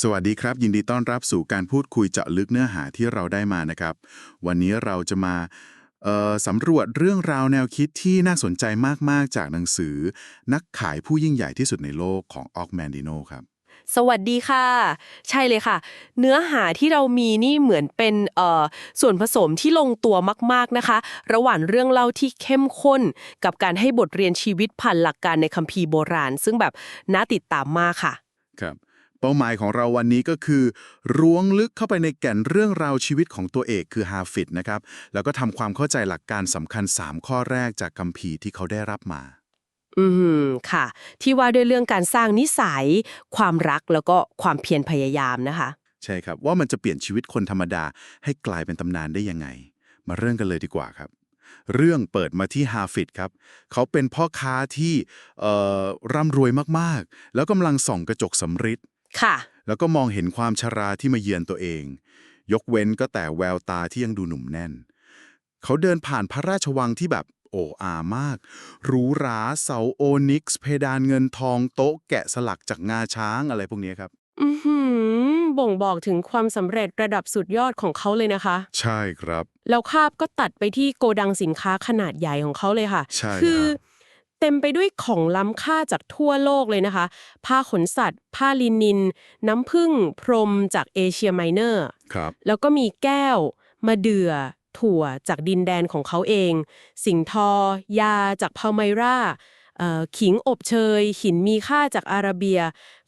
สวัสดีครับ ยินดีต้อนรับสู่การพูดคุยเจาะลึกเนื้อหาที่เราได้มานะครับ วันนี้เราจะมาเอ่อสำรวจเรื่องราวแนวคิดที่น่าสนใจมากๆ จากหนังสือ นักขายผู้ยิ่งใหญ่ที่สุดในโลกของออกแมนดิโนครับสวัสดีค่ะ ใช่เลยค่ะ เนื้อหาที่เรามีนี่เหมือนเป็นเอ่อส่วนผสมที่ลงตัวมาก ๆนะคะ ระหว่างเรื่องเล่าที่เข้มข้น กับการให้บทเรียนชีวิตผ่านหลักการในคัมภีร์โบราณ ซึ่งแบบน่าติดตามมากค่ะ ครับ เป้าหมายของเราวันนี้ก็คือร้วงลึกเข้าไปในแก่นเรื่องราวชีวิตของตัวเอกคือฮาฟิดนะครับ แล้วก็ทำความเข้าใจหลักการสำคัญ 3 ข้อแรกจากคัมภีร์ที่เขาได้รับมา อืมค่ะ ที่ว่าด้วยเรื่องการสร้างนิสัย ความรักแล้วก็ความเพียรพยายามนะคะ ใช่ครับ ว่ามันจะเปลี่ยนชีวิตคนธรรมดาให้กลายเป็นตำนานได้ยังไง มาเริ่มกันเลยดีกว่าครับเรื่องเปิดมาที่ฮาฟิดครับ เขาเป็นพ่อค้าที่เอ่อร่ำรวยมากๆ แล้วกำลังส่องกระจกสำริด ค่ะ แล้วก็มองเห็นความชราที่มาเยือนตัวเอง ยกเว้นก็แต่แววตาที่ยังดูหนุ่มแน่น เขาเดินผ่านพระราชวังที่แบบโอ้อามากหรูหราเสาโอนิกซ์เพดานเงินทองโต๊ะแกะสลักจากงาช้างอะไรพวกนี้ครับ อือหือ บ่งบอกถึงความสำเร็จระดับสุดยอดของเขาเลยนะคะ ใช่ครับ แล้วภาพก็ตัดไปที่โกดังสินค้าขนาดใหญ่ของเขาเลยค่ะ ใช่คือครับ เต็มไปด้วยของล้ำค่าจากทั่วโลกเลยนะคะ ผ้าขนสัตว์ ผ้าลินิน น้ำผึ้งพรมจากเอเชียไมเนอร์ครับแล้วก็มีแก้ว มาเดือ่อถั่วจากดินแดนของเขาเอง สิงทอ ยาจากพาไมราเอ่อขิงอบเชย หินมีค่าจากอาระเบีย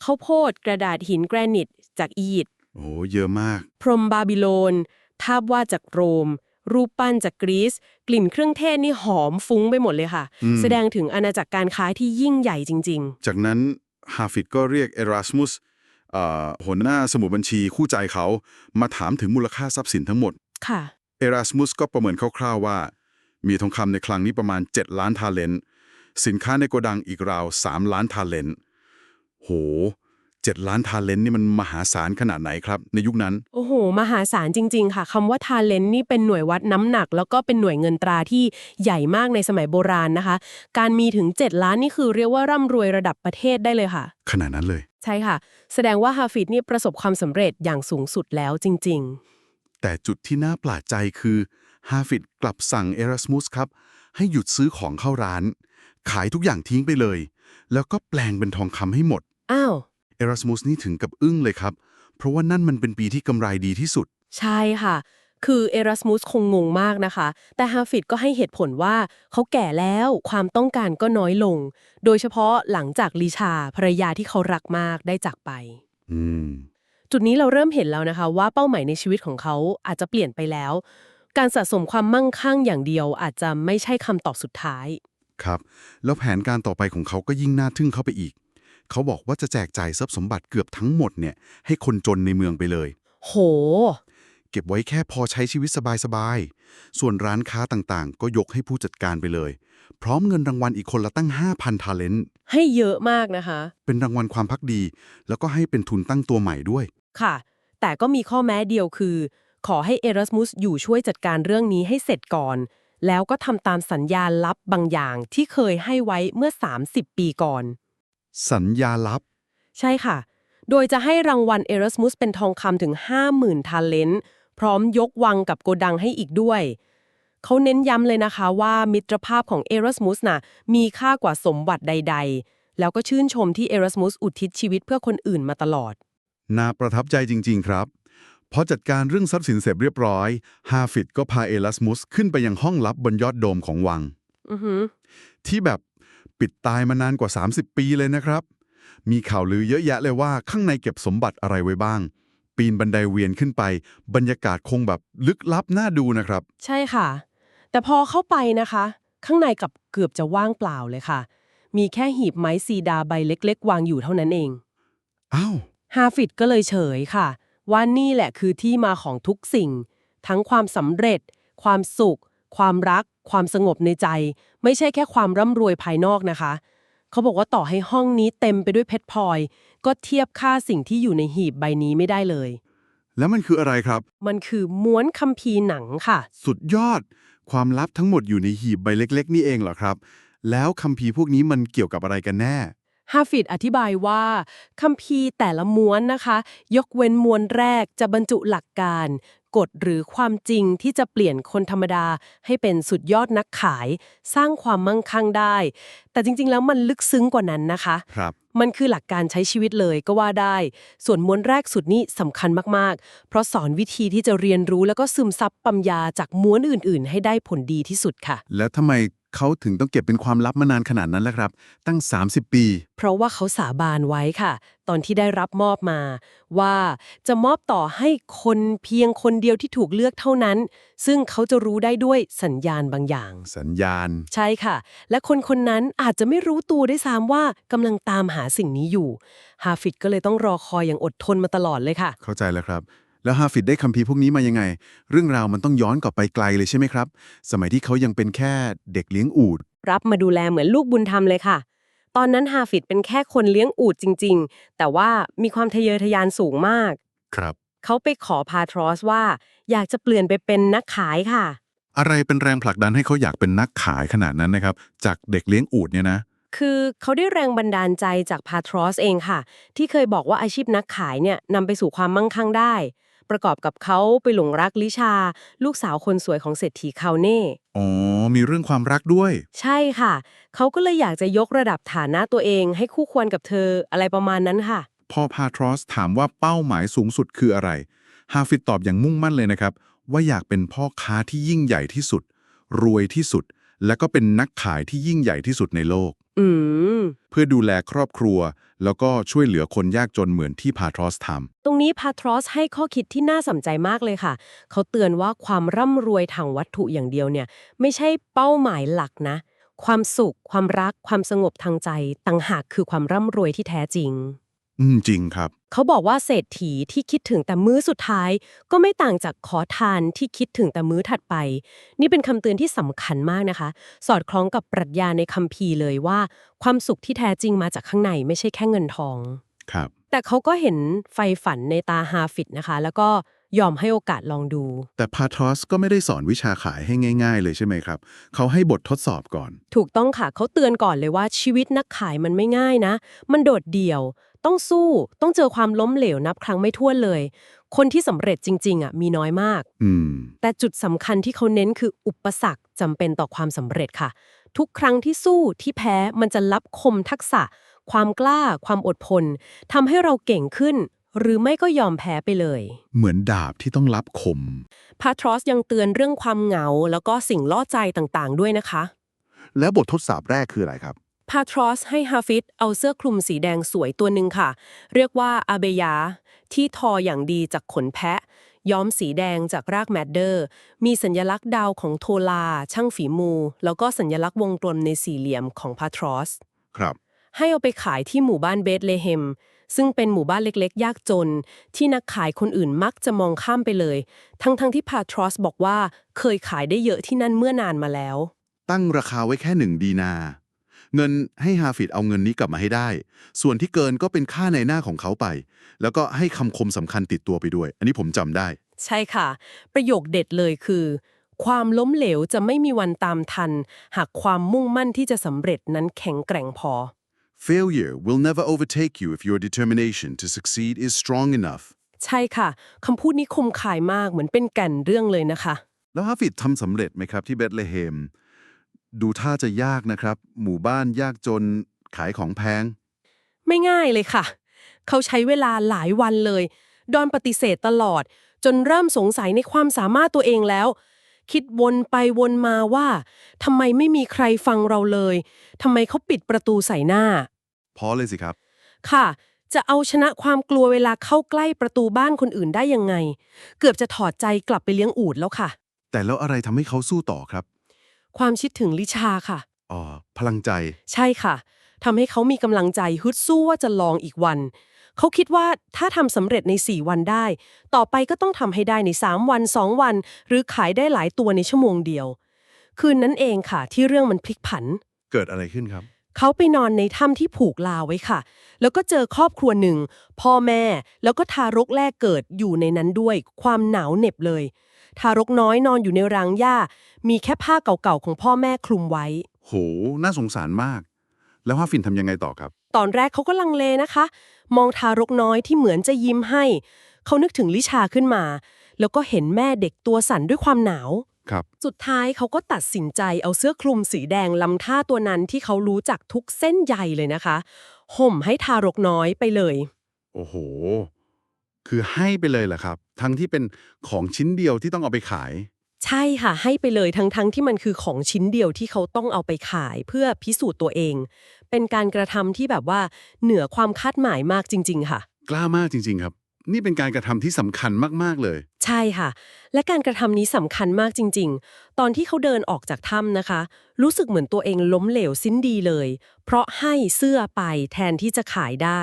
ข้าวโพดกระดาษหินแกรนิตจากอียิปต์โอ้เยอะมาก พรหมบาบิโลนภาพวาดจากโรม รูปปั้นจากกรีซกลิ่นเครื่องเทศนี่หอมฟุ้งไปหมดเลยค่ะอืมแสดงถึงอาณาจักรการค้าที่ยิ่งใหญ่จริงจากนั้นฮาฟิดก็เรียกเอราสมุสเอ่อหัวหน้าสมุดบัญชีคู่ใจเขามาถามถึงมูลค่าทรัพย์สินทั้งหมดๆค่ะเอราสมุสก็ประเมินคร่าวๆว่า มีทองคำในคลังนี้ประมาณ 7 ล้านทาเลนต์สินค้าในโกดังอีกราว 3 ล้านทาเลนต์โห 7 ล้านทาเลนต์นี่มันมหาศาลขนาดไหนครับ ในยุคนั้น โอ้โห มหาศาลจริง ๆ ค่ะคำว่าทาเลนต์นี่เป็นหน่วยวัดน้ำหนัก แล้วก็เป็นหน่วยเงินตราที่ใหญ่มากในสมัยโบราณนะคะ การมีถึง 7 ล้านนี่คือเรียกว่าร่ำรวยระดับประเทศได้เลยค่ะ ขนาดนั้นเลย ใช่ค่ะ แสดงว่าฮาฟิดนี่ประสบความสำเร็จอย่างสูงสุดแล้วจริงๆแต่จุดที่น่าประหลาดใจคือฮาฟิดกลับสั่งเอราสมุสครับให้หยุดซื้อของเข้าร้าน ขายทุกอย่างทิ้งไปเลย แล้วก็แปลงเป็นทองคำให้หมดอ้าว เอราสมุสนี่ถึงกับอึ้งเลยครับ เพราะว่านั่นมันเป็นปีที่กำไรดีที่สุด ใช่ค่ะ คือเอรัสมุสคงงงมากนะคะ แต่ฮาฟิดก็ให้เหตุผลว่าเขาแก่แล้วความต้องการก็น้อยลง โดยเฉพาะหลังจากลิชาภรรยาที่เขารักมากได้จากไป อืม จุดนี้เราเริ่มเห็นแล้วนะคะ ว่าเป้าหมายในชีวิตของเขาอาจจะเปลี่ยนไปแล้ว การสะสมความมั่งคั่งอย่างเดียวอาจจะไม่ใช่คำตอบสุดท้าย ครับ แล้วแผนการต่อไปของเขาก็ยิ่งน่าทึ่งเข้าไปอีก เขาบอกว่าจะแจกจ่ายทรัพย์สมบัติเกือบทั้งหมดเนี่ยให้คนจนในเมืองไปเลย โห เก็บไว้แค่พอใช้ชีวิตสบายๆ ส่วนร้านค้าต่างๆ ก็ยกให้ผู้จัดการไปเลย พร้อมเงินรางวัลอีกคนละตั้ง 5,000ทาเลนต์ให้เยอะมากนะคะ เป็นรางวัลความพักดี แล้วก็ให้เป็นทุนตั้งตัวใหม่ด้วย ค่ะ แต่ก็มีข้อแม้เดียวคือ ขอให้เอรัสมุสอยู่ช่วยจัดการเรื่องนี้ให้เสร็จก่อน แล้วก็ทำตามสัญญาลับบางอย่างที่เคยให้ไว้เมื่อ 30 ปีก่อน สัญญาลับ ใช่ค่ะ โดยจะให้รางวัลเอรัสมุสเป็นทองคำถึง 50,000ทาเลนต์พร้อมยกวังกับโกดังให้อีกด้วย เขาเน้นย้ำเลยนะคะว่ามิตรภาพของเอรัสมุสน่ะมีค่ากว่าสมบัติใด ๆ แล้วก็ชื่นชมที่เอรัสมุสอุทิศชีวิตเพื่อคนอื่นมาตลอด น่าประทับใจจริง ๆ ครับพอจัดการเรื่องทรัพย์สินเสร็จเรียบร้อยฮาฟิดก็พาเอลัสมุสขึ้นไปยังห้องลับบนยอดโดมของวังอือหือที่แบบ ปิดตายมานานกว่า 30 ปีเลยนะครับ มีข่าวลือเยอะแยะเลยว่าข้างในเก็บสมบัติอะไรไว้บ้าง ปีนบันไดเวียนขึ้นไป บรรยากาศคงแบบลึกลับน่าดูนะครับ ใช่ค่ะ แต่พอเข้าไปนะคะ ข้างในกับเกือบจะว่างเปล่าเลยค่ะ มีแค่หีบไม้ซีดาใบเล็ก ๆ วางอยู่เท่านั้นเองอ้าวฮาฟิดก็เลยเฉยค่ะ ว่านี่แหละคือที่มาของทุกสิ่ง ทั้งความสำเร็จ ความสุข ความรัก ความสงบในใจ ไม่ใช่แค่ความร่ำรวยภายนอกนะคะ เขาบอกว่าต่อให้ห้องนี้เต็มไปด้วยเพชรพลอย ก็เทียบค่าสิ่งที่อยู่ในหีบใบนี้ไม่ได้เลย แล้วมันคืออะไรครับ มันคือม้วนคัมภีร์หนังค่ะ สุดยอด ความลับทั้งหมดอยู่ในหีบใบเล็ก ๆ นี่เองเหรอครับ แล้วคัมภีร์พวกนี้มันเกี่ยวกับอะไรกันแน่ฮาฟิดอธิบายว่าคัมภีร์แต่ละม้วนนะคะ ยกเว้นม้วนแรกจะบรรจุหลักการ กฎหรือความจริงที่จะเปลี่ยนคนธรรมดาให้เป็นสุดยอดนักขาย สร้างความมั่งคั่งได้ แต่จริง ๆ แล้วมันลึกซึ้งกว่านั้นนะคะครับมันคือหลักการใช้ชีวิตเลยก็ว่าได้ ส่วนม้วนแรกสุดนี้สำคัญมาก ๆ เพราะสอนวิธีที่จะเรียนรู้แล้วก็ซึมซับปัญญาจากม้วนอื่น ๆ ให้ได้ผลดีที่สุดค่ะ แล้วทำไม เขาถึงต้องเก็บเป็นความลับมานานขนาดนั้นล่ะครับ ตั้ง 30 ปี เพราะว่าเขาสาบานไว้ค่ะ ตอนที่ได้รับมอบมา ว่าจะมอบต่อให้คนเพียงคนเดียวที่ถูกเลือกเท่านั้น ซึ่งเขาจะรู้ได้ด้วยสัญญาณบางอย่าง สัญญาณ ใช่ค่ะ และคนคนนั้นอาจจะไม่รู้ตัวได้วยซ้ำว่ากำลังตามหาสิ่งนี้อยู่ฮาฟิดก็เลยต้องรอคอยอย่างอดทนมาตลอดเลยค่ะ เข้าใจแล้วครับ แล้วฮาฟิดได้คัมภีร์พวกนี้มายังไง เรื่องราวมันต้องย้อนกลับไปไกลเลยใช่ไหมครับ สมัยที่เขายังเป็นแค่เด็กเลี้ยงอูด รับมาดูแลเหมือนลูกบุญธรรมเลยค่ะ ตอนนั้นฮาฟิดเป็นแค่คนเลี้ยงอูดจริง ๆ แต่ว่ามีความทะเยอทะยานสูงมาก ครับ เขาไปขอพาทรอสว่า อยากจะเปลี่ยนไปเป็นนักขายค่ะ อะไรเป็นแรงผลักดันให้เขาอยากเป็นนักขายขนาดนั้นนะครับ จากเด็กเลี้ยงอูดเนี่ยนะ คือเขาได้แรงบันดาลใจจากพาทรอสเองค่ะ ที่เคยบอกว่าอาชีพนักขายเนี่ยนำไปสู่ความมั่งคั่งได้ ประกอบกับเขาไปหลงรักลิชา ลูกสาวคนสวยของเศรษฐีคาวเน่ อ๋อ มีเรื่องความรักด้วย ใช่ค่ะ เขาก็เลยอยากจะยกระดับฐานะตัวเองให้คู่ควรกับเธออะไรประมาณนั้นค่ะพอพาทรอสถามว่าเป้าหมายสูงสุดคืออะไร ฮาฟิดตอบอย่างมุ่งมั่นเลยนะครับ ว่าอยากเป็นพ่อค้าที่ยิ่งใหญ่ที่สุด รวยที่สุด และก็เป็นนักขายที่ยิ่งใหญ่ที่สุดในโลก อืม เพื่อดูแลครอบครัว แล้วก็ช่วยเหลือคนยากจนเหมือนที่พาทรอสทำ ตรงนี้พาทรอสให้ข้อคิดที่น่าสนใจมากเลยค่ะ เขาเตือนว่าความร่ำรวยทางวัตถุอย่างเดียวเนี่ย ไม่ใช่เป้าหมายหลักนะ ความสุข ความรัก ความสงบทางใจต่างหากคือความร่ำรวยที่แท้จริง อืมจริงครับ เขาบอกว่าเศรษฐีที่คิดถึงแต่มื้อสุดท้าย ก็ไม่ต่างจากขอทานที่คิดถึงแต่มื้อถัดไป นี่เป็นคำเตือนที่สำคัญมากนะคะ สอดคล้องกับปรัชญาในคัมภีร์เลยว่า ความสุขที่แท้จริงมาจากข้างในไม่ใช่แค่เงินทอง ครับ แต่เขาก็เห็นไฟฝันในตาฮาฟิดนะคะ แล้วก็ยอมให้โอกาสลองดู แต่พาทรอสก็ไม่ได้สอนวิชาขายให้ง่าย ๆ เลยใช่ไหมครับ เขาให้บททดสอบก่อน ถูกต้องค่ะเขาเตือนก่อนเลยว่าชีวิตนักขายมันไม่ง่ายนะ มันโดดเดี่ยว ต้องสู้ ต้องเจอความล้มเหลวนับครั้งไม่ถ้วนเลย คนที่สำเร็จจริง ๆอะมีน้อยมาก อืม แต่จุดสำคัญที่เขาเน้นคืออุปสรรคจำเป็นต่อความสำเร็จค่ะ ทุกครั้งที่สู้ที่แพ้มันจะรับคมทักษะ ความกล้า ความอดทนทำให้เราเก่งขึ้น หรือไม่ก็ยอมแพ้ไปเลย เหมือนดาบที่ต้องรับคม พาทรอสยังเตือนเรื่องความเหงา แล้วก็สิ่งล่อใจต่างๆ ด้วยนะคะ แล้วบททดสอบแรกคืออะไรครับ พาทรอสให้ฮาฟิดเอาเสื้อคลุมสีแดงสวยตัวหนึ่งค่ะ เรียกว่าอาเบยา ที่ทออย่างดีจากขนแพะ ย้อมสีแดงจากรากแมดเดอร์ มีสัญลักษณ์ดาวของโทลา ช่างฝีมือแล้วก็สัญลักษณ์วงกลมในสี่เหลี่ยมของพาทรอส ครับ ให้เอาไปขายที่หมู่บ้านเบธเลเฮมซึ่งเป็นหมู่บ้านเล็กๆ ยากจน ที่นักขายคนอื่นมักจะมองข้ามไปเลย ทั้งๆที่พาทรอสบอกว่าเคยขายได้เยอะที่นั่นเมื่อนานมาแล้ว ตั้งราคาไว้แค่หนึ่งดีนา เงินให้ฮาฟิดเอาเงินนี้กลับมาให้ได้ ส่วนที่เกินก็เป็นค่าในหน้าของเขาไป แล้วก็ให้คำคมสำคัญติดตัวไปด้วย อันนี้ผมจำได้ ใช่ค่ะ ประโยคเด็ดเลยคือ ความล้มเหลวจะไม่มีวันตามทัน หากความมุ่งมั่นที่จะสำเร็จนั้นแข็งแกร่งพอ Failure will never overtake you if your determination to succeed is strong enough ใช่ค่ะคำพูดนี้คมคายมากเหมือนเป็นแก่นเรื่องเลยนะคะ แล้วฮาฟิดทำสำเร็จไหมครับที่เบธเลเฮม ดูท่าจะยากนะครับ หมู่บ้านยากจนขายของแพง ไม่ง่ายเลยค่ะ เขาใช้เวลาหลายวันเลย ดอนปฏิเสธตลอด จนเริ่มสงสัยในความสามารถตัวเองแล้ว คิดวนไปวนมาว่าทำไมไม่มีใครฟังเราเลยทำไมเขาปิดประตูใส่หน้า พอเลยสิครับ ค่ะ จะเอาชนะความกลัวเวลาเข้าใกล้ประตูบ้านคนอื่นได้ยังไง เกือบจะถอดใจกลับไปเลี้ยงอูดแล้วค่ะ แต่แล้วอะไรทำให้เขาสู้ต่อครับ ความคิดถึงลิชาค่ะ อ๋อ พลังใจ ใช่ค่ะทำให้เขามีกำลังใจฮึดสู้ว่าจะลองอีกวัน เขาคิดว่าถ้าทำสำเร็จใน 4 วันได้ ต่อไปก็ต้องทำให้ได้ใน 3 วัน 2 วัน หรือขายได้หลายตัวในชั่วโมงเดียว คืนนั้นเองค่ะ ที่เรื่องมันพลิกผัน เกิดอะไรขึ้นครับ เขาไปนอนในถ้ำที่ผูกลาไว้ค่ะ แล้วก็เจอครอบครัวหนึ่ง พ่อแม่ แล้วก็ทารกแรกเกิดอยู่ในนั้นด้วย ความหนาวเหน็บเลย ทารกน้อยนอนอยู่ในรังหญ้า มีแค่ผ้าเก่าๆของพ่อแม่คลุมไว้ โห น่าสงสารมาก แล้วฮาฟินทำยังไงต่อครับ ตอนแรกเขาก็ลังเลนะคะ มองทารกน้อยที่เหมือนจะยิ้มให้ เขานึกถึงลิชาขึ้นมา แล้วก็เห็นแม่เด็กตัวสั่นด้วยความหนาว ครับ สุดท้ายเขาก็ตัดสินใจเอาเสื้อคลุมสีแดงลำท่าตัวนั้นที่เขารู้จักทุกเส้นใยเลยนะคะ ห่มให้ทารกน้อยไปเลย โอ้โห คือให้ไปเลยเหรอครับ ทั้งที่เป็นของชิ้นเดียวที่ต้องเอาไปขาย ใช่ค่ะ ให้ไปเลยทั้งๆทที่มันคือของชิ้นเดียวที่เขาต้องเอาไปขายเพื่อพิสูจน์ตัวเอง เป็นการกระทำที่แบบว่าเหนือความคาดหมายมากจริง ๆ ค่ะ กล้ามากจริง ๆ ครับ นี่เป็นการกระทำที่สำคัญมากๆเลย ใช่ค่ะ และการกระทำนี้สำคัญมากจริง ๆ ตอนที่เขาเดินออกจากถ้ำนะคะ รู้สึกเหมือนตัวเองล้มเหลวสิ้นดีเลย เพราะให้เสื้อไปแทนที่จะขายได้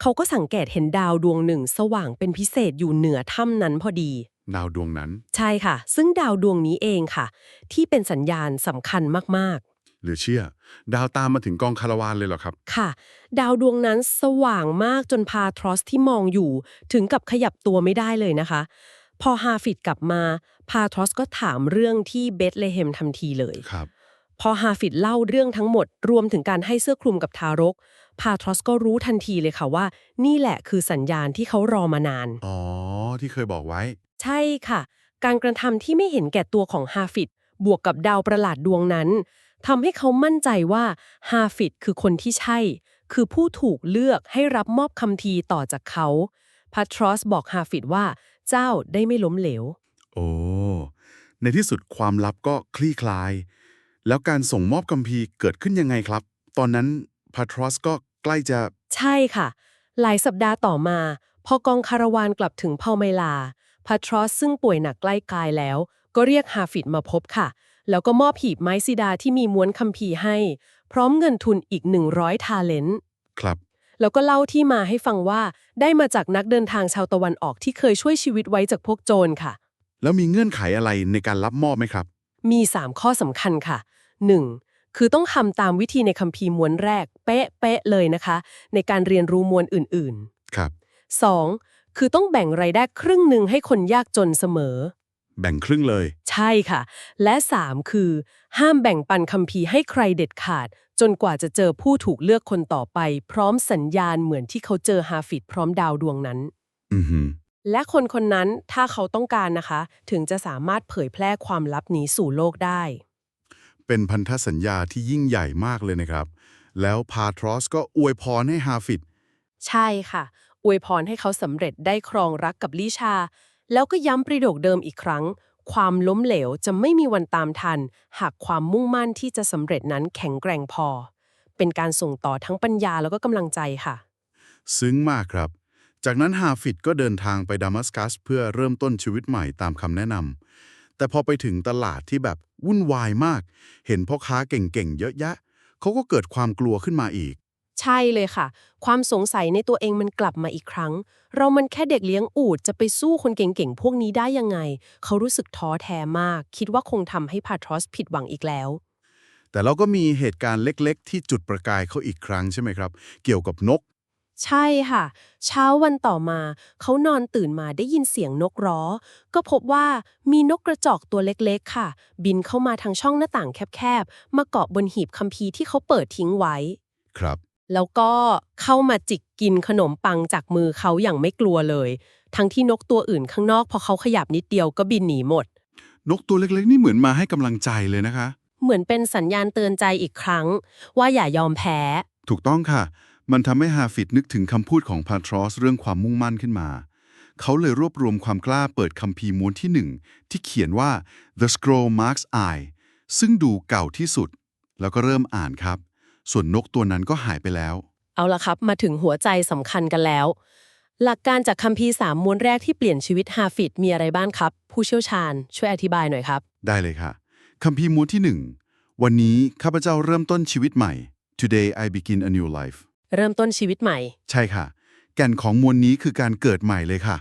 เขาก็สังเกตเห็นดาวดวงหนึ่ง สว่างเป็นพิเศษอยู่เหนือถ้ำนั้นพอดี ดาวดวงนั้น ใช่ค่ะ ซึ่งดาวดวงนี้เองค่ะ ที่เป็นสัญญาณสำคัญมากๆ หรือเชื่อ ดาวตามมาถึงกองคาราวานเลยเหรอครับ ค่ะ ดาวดวงนั้นสว่างมากจนพาทรอสที่มองอยู่ ถึงกับขยับตัวไม่ได้เลยนะคะ พอฮาฟิดกลับมา พาทรอสก็ถามเรื่องที่เบธเลเฮมทันทีเลยครับพอฮาฟิดเล่าเรื่องทั้งหมด รวมถึงการให้เสื้อคลุมกับทารก พาทรอสก็รู้ทันทีเลยค่ะว่า นี่แหละคือสัญญาณที่เขารอมานาน อ๋อ ที่เคยบอกไว้ ใช่ค่ะ การกระทำที่ไม่เห็นแก่ตัวของฮาฟิดบวกกับดาวประหลาดดวงนั้น ทำให้เขามั่นใจว่าฮาฟิดคือคนที่ใช่ คือผู้ถูกเลือกให้รับมอบคำทีต่อจากเขาพัทรอสบอกฮาฟิดว่าเจ้าได้ไม่ล้มเหลว โอ้ ในที่สุดความลับก็คลี่คลาย แล้วการส่งมอบกัมพีร์เกิดขึ้นยังไงครับ ตอนนั้นพาทรอสก็ใกล้จะ ใช่ค่ะ หลายสัปดาห์ต่อมา พอกองคาราวานกลับถึงพาเมลาพัทรอสซึ่งป่วยหนักใกล้กายแล้ว ก็เรียกฮาฟิดมาพบค่ะ แล้วก็มอบหีบไม้ซิดาที่มีม้วนคัมภีร์ให้ พร้อมเงินทุนอีก 100 ทาเลนต์ครับ แล้วก็เล่าที่มาให้ฟังว่าได้มาจากนักเดินทางชาวตะวันออกที่เคยช่วยชีวิตไว้จากพวกโจรค่ะ แล้วมีเงื่อนไขอะไรในการรับมอบไหมครับ มี 3 ข้อสำคัญค่ะ 1. คือต้องทำตามวิธีในคัมภีร์ม้วนแรก เป๊ะๆเลยนะคะ ในการเรียนรู้มวลอื่นครับๆ 2. คือต้องแบ่งรายได้ครึ่งหนึ่งให้คนยากจนเสมอ แบ่งครึ่งเลย ใช่ค่ะ และ 3 คือ ห้ามแบ่งปันคัมภีร์ให้ใครเด็ดขาด จนกว่าจะเจอผู้ถูกเลือกคนต่อไป พร้อมสัญญาณเหมือนที่เขาเจอฮาฟิดพร้อมดาวดวงนั้น อือหือและคนคนนั้นถ้าเขาต้องการนะคะ ถึงจะสามารถเผยแพร่ความลับนี้สู่โลกได้ เป็นพันธสัญญาที่ยิ่งใหญ่มากเลยนะครับ แล้วพาทรอสก็อวยพรให้ฮาฟิดใช่ค่ะ อวยพรให้เขาสำเร็จได้ครองรักกับลิชา แล้วก็ย้ำประโยคเดิมอีกครั้ง ความล้มเหลวจะไม่มีวันตามทัน หากความมุ่งมั่นที่จะสำเร็จนั้นแข็งแกร่งพอ เป็นการส่งต่อทั้งปัญญาแล้วก็กำลังใจค่ะ ซึ้งมากครับ จากนั้นฮาฟิดก็เดินทางไปดามัสกัส เพื่อเริ่มต้นชีวิตใหม่ตามคำแนะนำแต่พอไปถึงตลาดที่แบบวุ่นวายมาก เห็นพ่อค้าเก่งๆเยอะแยะเขาก็เกิดความกลัวขึ้นมาอีก ใช่เลยค่ะ ความสงสัยในตัวเองมันกลับมาอีกครั้ง เรามันแค่เด็กเลี้ยงอูดจะไปสู้คนเก่งๆ พวกนี้ได้ยังไง เขารู้สึกท้อแท้มาก คิดว่าคงทำให้พาทรอสผิดหวังอีกแล้ว แต่เราก็มีเหตุการณ์เล็กๆ ที่จุดประกายเขาอีกครั้งใช่ไหมครับ เกี่ยวกับนก ใช่ค่ะ เช้าวันต่อมา เขานอนตื่นมาได้ยินเสียงนกร้อ ก็พบว่ามีนกกระจอกตัวเล็กๆ ค่ะ บินเข้ามาทางช่องหน้าต่างแคบๆ มาเกาะบนหีบคัมภีร์ที่เขาเปิดทิ้งไว้ ครับ แล้วก็เข้ามาจิกกินขนมปังจากมือเขาอย่างไม่กลัวเลย ทั้งที่นกตัวอื่นข้างนอกพอเขาขยับนิดเดียวก็บินหนีหมด นกตัวเล็กๆ นี่เหมือนมาให้กำลังใจเลยนะคะ เหมือนเป็นสัญญาณเตือนใจอีกครั้ง ว่าอย่ายอมแพ้ ถูกต้องค่ะ มันทำให้ฮาฟิดนึกถึงคำพูดของพาทรอสเรื่องความมุ่งมั่นขึ้นมา เขาเลยรวบรวมความกล้าเปิดคัมภีร์ม้วนที่หนึ่งที่เขียนว่า The Scroll Marks Eye ซึ่งดูเก่าที่สุด แล้วก็เริ่มอ่านครับ ส่วนนกตัวนั้นก็หายไปแล้ว เอาละครับ มาถึงหัวใจสำคัญกันแล้ว หลักการจากคัมภีร์สามม้วนแรกที่เปลี่ยนชีวิตฮาฟิดมีอะไรบ้างครับ ผู้เชี่ยวชาญ ช่วยอธิบายหน่อยครับ ได้เลยค่ะคัมภีร์ม้วนที่หนึ่งวันนี้ข้าพเจ้าเริ่มต้นชีวิตใหม่ Today I begin a new life เริ่มต้นชีวิตใหม่ ใช่ค่ะ แก่นของมวลนี้คือการเกิดใหม่เลยค่ะ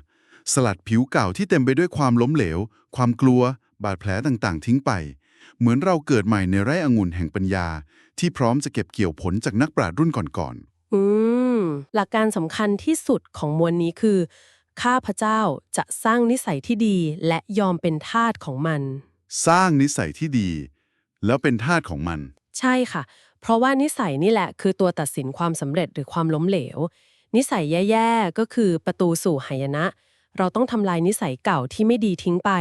สลัดผิวเก่าที่เต็มไปด้วยความล้มเหลว ความกลัว บาดแผลต่างๆ ทิ้งไป เหมือนเราเกิดใหม่ในไร่องุ่นแห่งปัญญา ที่พร้อมจะเก็บเกี่ยวผลจากนักปราชญ์รุ่นก่อนอืม หลักการสำคัญที่สุดของมวลนี้คือ ข้าพเจ้าจะสร้างนิสัยที่ดีและยอมเป็นทาสของมันๆสร้างนิสัยที่ดี แล้วเป็นทาสของมัน ใช่ค่ะ เพราะว่านิสัยนี่แหละคือตัวตัดสินความสำเร็จหรือความล้มเหลว นิสัยแย่ๆ ก็คือประตูสู่หายนะ เราต้องทำลายนิสัยเก่าที่ไม่ดีทิ้งไป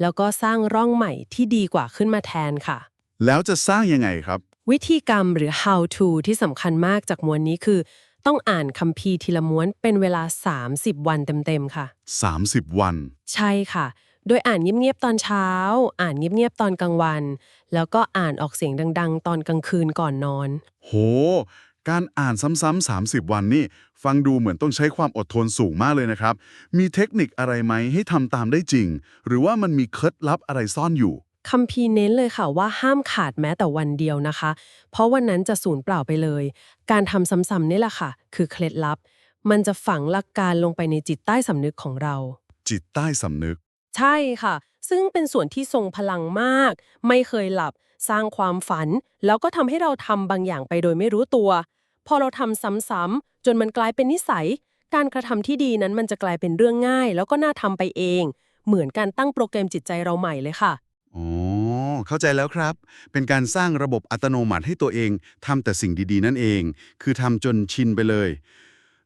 แล้วก็สร้างร่องใหม่ที่ดีกว่าขึ้นมาแทนค่ะ แล้วจะสร้างยังไงครับ วิธีกรรมหรือ how to ที่สำคัญมากจากมวลนี้คือ ต้องอ่านคัมภีร์ทีละม้วนเป็นเวลา 30 วันเต็มๆค่ะ 30 วัน ใช่ค่ะ โดยอ่านเงียบๆตอนเช้า อ่านเงียบๆตอนกลางวัน แล้วก็อ่านออกเสียงดัง ๆ ตอนกลางคืนก่อนนอน โห การอ่านซ้ำๆ30 วันนี่ ฟังดูเหมือนต้องใช้ความอดทนสูงมากเลยนะครับ มีเทคนิคอะไรไหมให้ทำตามได้จริง หรือว่ามันมีเคล็ดลับอะไรซ่อนอยู่คัมภีร์เน้นเลยค่ะว่าห้ามขาดแม้แต่วันเดียวนะคะ เพราะวันนั้นจะสูญเปล่าไปเลย การทำซ้ำๆนี่แหละค่ะ คือเคล็ดลับ มันจะฝังหลักการลงไปในจิตใต้สำนึกของเรา จิตใต้สำนึก ใช่ค่ะ ซึ่งเป็นส่วนที่ทรงพลังมาก ไม่เคยหลับ สร้างความฝัน แล้วก็ทำให้เราทำบางอย่างไปโดยไม่รู้ตัว พอเราทำซ้ำๆจนมันกลายเป็นนิสัย การกระทำที่ดีนั้นมันจะกลายเป็นเรื่องง่าย แล้วก็น่าทำไปเอง เหมือนการตั้งโปรแกรมจิตใจเราใหม่เลยค่ะ อ๋อ เข้าใจแล้วครับ เป็นการสร้างระบบอัตโนมัติให้ตัวเองทำแต่สิ่งดีๆ นั่นเอง คือทำจนชินไปเลย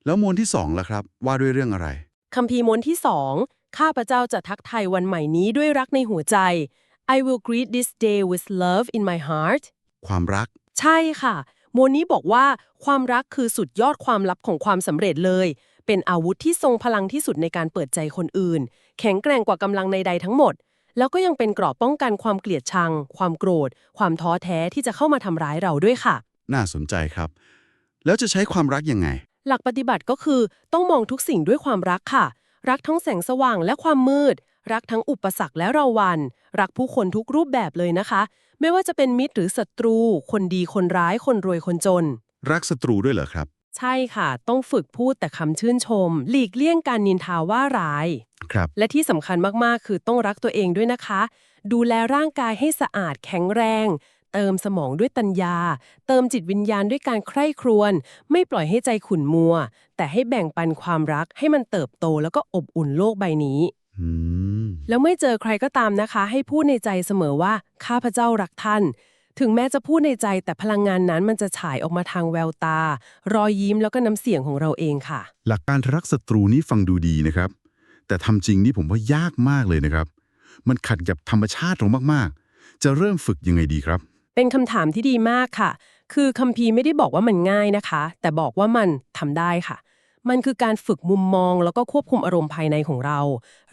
แล้วมวลที่สองล่ะครับ ว่าด้วยเรื่องอะไร คัมภีร์ม้วนที่สอง ข้าพเจ้าจะทักทายวันใหม่นี้ด้วยรักในหัวใจ I will greet this day with love in my heart ความรัก ใช่ค่ะมวลนี้บอกว่าความรักคือสุดยอดความลับของความสำเร็จเลย เป็นอาวุธที่ทรงพลังที่สุดในการเปิดใจคนอื่น แข็งแกร่งกว่ากำลังใดๆทั้งหมด แล้วก็ยังเป็นเกราะป้องกันความเกลียดชัง ความโกรธ ความท้อแท้ที่จะเข้ามาทำร้ายเราด้วยค่ะ น่าสนใจครับ แล้วจะใช้ความรักยังไง หลักปฏิบัติก็คือต้องมองทุกสิ่งด้วยความรักค่ะ รักทั้งแสงสว่างและความมืด รักทั้งอุปสรรคและเราวัน รักผู้คนทุกรูปแบบเลยนะคะ ไม่ว่าจะเป็นมิตรหรือศัตรู คนดีคนร้ายคนรวยคนจน รักศัตรูด้วยเหรอครับ ใช่ค่ะ ต้องฝึกพูดแต่คำชื่นชม หลีกเลี่ยงการนินทาว่าร้าย ครับ และที่สำคัญมากๆ คือต้องรักตัวเองด้วยนะคะ ดูแลร่างกายให้สะอาดแข็งแรง เติมสมองด้วยตัญญา เติมจิตวิญญาณด้วยการใคร่ครวญ ไม่ปล่อยให้ใจขุ่นมัว แต่ให้แบ่งปันความรักให้มันเติบโตแล้วก็อบอุ่นโลกใบนี้อืมแล้วไม่เจอใครก็ตามนะคะ ให้พูดในใจเสมอว่าข้าพเจ้ารักท่าน ถึงแม้จะพูดในใจแต่พลังงานนั้นมันจะฉายออกมาทางแววตา รอยยิ้มแล้วก็น้ำเสียงของเราเองค่ะ หลักการรักศัตรูนี่ฟังดูดีนะครับ แต่ทำจริงนี่ผมว่ายากมากเลยนะครับ มันขัดกับธรรมชาติเรามากๆ จะเริ่มฝึกยังไงดีครับ เป็นคำถามที่ดีมากค่ะ คือคัมภีร์ไม่ได้บอกว่ามันง่ายนะคะ แต่บอกว่ามันทำได้ค่ะ มันคือการฝึกมุมมองแล้วก็ควบคุมอารมณ์ภายในของเรา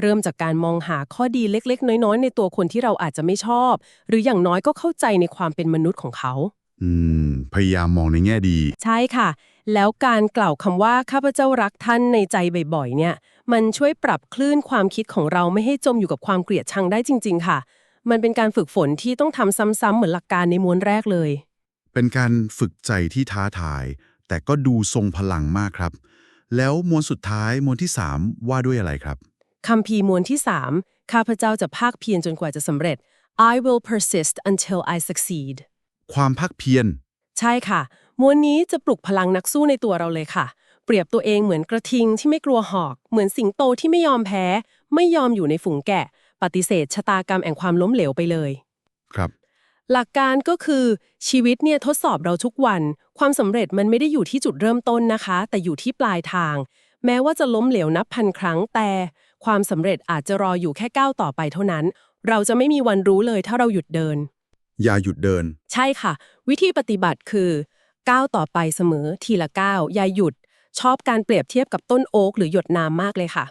เริ่มจากการมองหาข้อดีเล็ก ๆ น้อยๆ ในตัวคนที่เราอาจจะไม่ชอบ หรืออย่างน้อยก็เข้าใจในความเป็นมนุษย์ของเขา อืม พยายามมองในแง่ดี ใช่ค่ะ แล้วการกล่าวคำว่าข้าพเจ้ารักท่านในใจบ่อยๆ เนี่ย มันช่วยปรับคลื่นความคิดของเราไม่ให้จมอยู่กับความเกลียดชังได้จริง ๆ ค่ะ มันเป็นการฝึกฝนที่ต้องทำซ้ำๆเหมือนหลักการในม้วนแรกเลย เป็นการฝึกใจที่ท้าทาย แต่ก็ดูทรงพลังมากครับ แล้วมวลสุดท้ายมวลที่ 3 ว่าด้วยอะไรครับคัมภีร์มวลที่ 3 ข้าพเจ้าจะภาคเพียรจนกว่าจะสำเร็จ I will persist until I succeed ความพักเพียร ใช่ค่ะ มวลนี้จะปลุกพลังนักสู้ในตัวเราเลยค่ะ เปรียบตัวเองเหมือนกระทิงที่ไม่กลัวหอก เหมือนสิงโตที่ไม่ยอมแพ้ ไม่ยอมอยู่ในฝูงแกะ ปฏิเสธชะตากรรมแห่งความล้มเหลวไปเลย ครับ หลักการก็คือชีวิตเนี่ยทดสอบเราทุกวัน ความสำเร็จมันไม่ได้อยู่ที่จุดเริ่มต้นนะคะ แต่อยู่ที่ปลายทาง แม้ว่าจะล้มเหลวนับพันครั้งแต่ ความสำเร็จอาจจะรออยู่แค่ก้าวต่อไปเท่านั้น เราจะไม่มีวันรู้เลยถ้าเราหยุดเดิน อย่าหยุดเดิน ใช่ค่ะ วิธีปฏิบัติคือก้าวต่อไปเสมอทีละก้าวอย่าหยุด ชอบการเปรียบเทียบกับต้นโอ๊กหรือหยดน้ำมากเลยค่ะ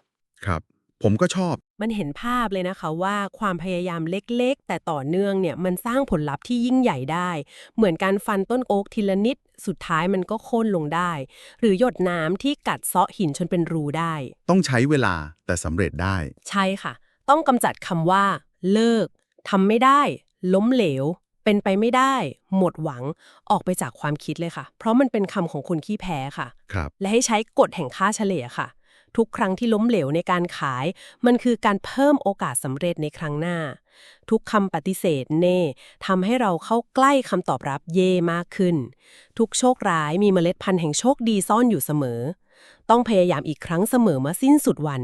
ครับ ผมก็ชอบ มันเห็นภาพเลยนะคะว่าความพยายามเล็กๆ แต่ต่อเนื่องเนี่ยมันสร้างผลลัพธ์ที่ยิ่งใหญ่ได้ เหมือนการฟันต้นโอ๊กทีละนิด สุดท้ายมันก็โค่นลงได้ หรือหยดน้ำที่กัดเซาะหินจนเป็นรูได้ ต้องใช้เวลาแต่สำเร็จได้ ใช่ค่ะ ต้องกำจัดคำว่า เลิกทำไม่ได้ ล้มเหลว เป็นไปไม่ได้ หมดหวังออกไปจากความคิดเลยค่ะ เพราะมันเป็นคำของคนขี้แพ้ค่ะ ครับ และให้ใช้กฎแห่งค่าเฉลี่ยค่ะ ทุกครั้งที่ล้มเหลวในการขาย มันคือการเพิ่มโอกาสสำเร็จในครั้งหน้า ทุกคำปฏิเสธเน่ทำให้เราเข้าใกล้คำตอบรับเย่มากขึ้น ทุกโชคร้ายมีเมล็ดพันธุ์แห่งโชคดีซ่อนอยู่เสมอ ต้องพยายามอีกครั้งเสมอมาสิ้นสุดวัน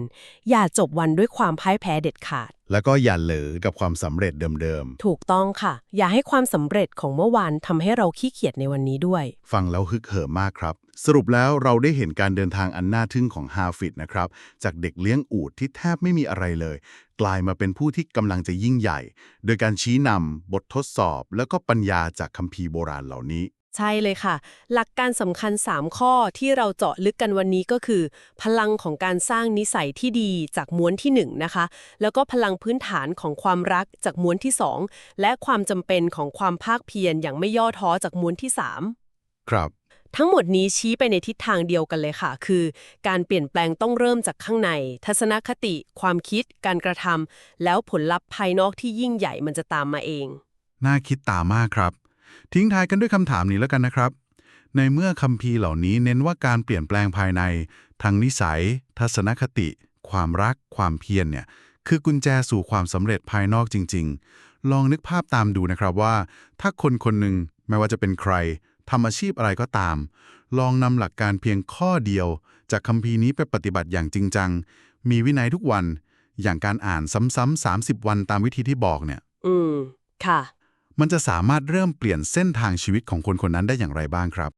อย่าจบวันด้วยความพ่ายแพ้เด็ดขาด แล้วก็อย่าเหลอกับความสำเร็จเดิมถูกต้องค่ะ อย่าให้ความสำเร็จของเมื่อวานทำให้เราขี้เกียจในวันนี้ด้วย ๆ ฟังแล้วฮึกเหิมมากครับ สรุปแล้วเราได้เห็นการเดินทางอันน่าทึ่งของฮาฟิดนะครับ จากเด็กเลี้ยงอูฐที่แทบไม่มีอะไรเลย กลายมาเป็นผู้ที่กำลังจะยิ่งใหญ่ โดยการชี้นำบททดสอบ แล้วก็ปัญญาจากคัมภีร์โบราณเหล่านี้ ใช่เลยค่ะ หลักการสำคัญ 3 ข้อที่เราเจาะลึกกันวันนี้ก็คือ พลังของการสร้างนิสัยที่ดีจากม้วนที่1นะคะ แล้วก็พลังพื้นฐานของความรักจากม้วนที่ 2 และความจำเป็นของความภาคเพียรอย่างไม่ย่อท้อจากม้วนที่ 3 ครับ ทั้งหมดนี้ชี้ไปในทิศทางเดียวกันเลยค่ะ คือ การเปลี่ยนแปลงต้องเริ่มจากข้างใน ทัศนคติ ความคิด การกระทำแล้วผลลัพธ์ภายนอกที่ยิ่งใหญ่มันจะตามมาเอง น่าคิดตามมากครับ ทิ้งท้ายกันด้วยคำถามนี้แล้วกันนะครับ ในเมื่อคัมภีร์เหล่านี้เน้นว่าการเปลี่ยนแปลงภายใน ทางนิสัย ทัศนคติ ความรัก ความเพียรเนี่ย คือกุญแจสู่ความสำเร็จภายนอกจริง ๆ ลองนึกภาพตามดูนะครับว่า ถ้าคนคนหนึ่งไม่ว่าจะเป็นใคร ทำอาชีพอะไรก็ตาม ลองนำหลักการเพียงข้อเดียว จากคัมภีร์นี้ไปปฏิบัติอย่างจริงจัง มีวินัยทุกวัน อย่างการอ่านซ้ำๆ30 วันตามวิธีที่บอกเนี่ย อืม ค่ะ มันจะสามารถเริ่มเปลี่ยนเส้นทางชีวิตของคนคนนั้นได้อย่างไรบ้างครับ